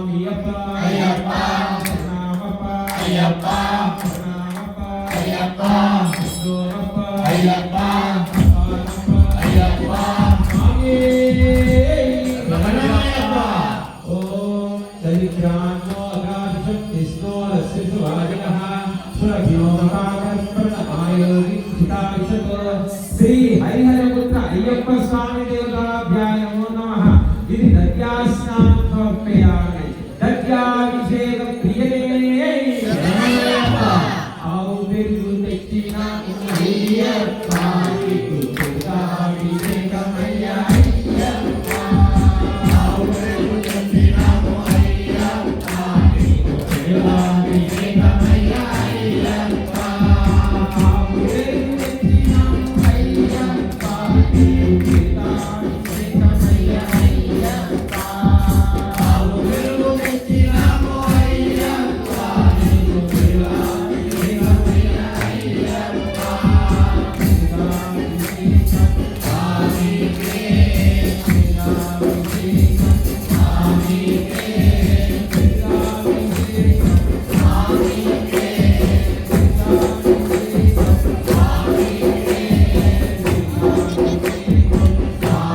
అయ్యప్ప అయ్యప్ప నామప్ప అయ్యప్ప నామప్ప అయ్యప్ప దూరప్ప అయ్యప్ప అయ్యప్ప స్వామి రమణాయప్ప ఓం చరిత్రాన్నో శ్రీ హరిహరపుత్ర అయ్యప్ప స్వామి దేవత అయ్యప్ప నీకు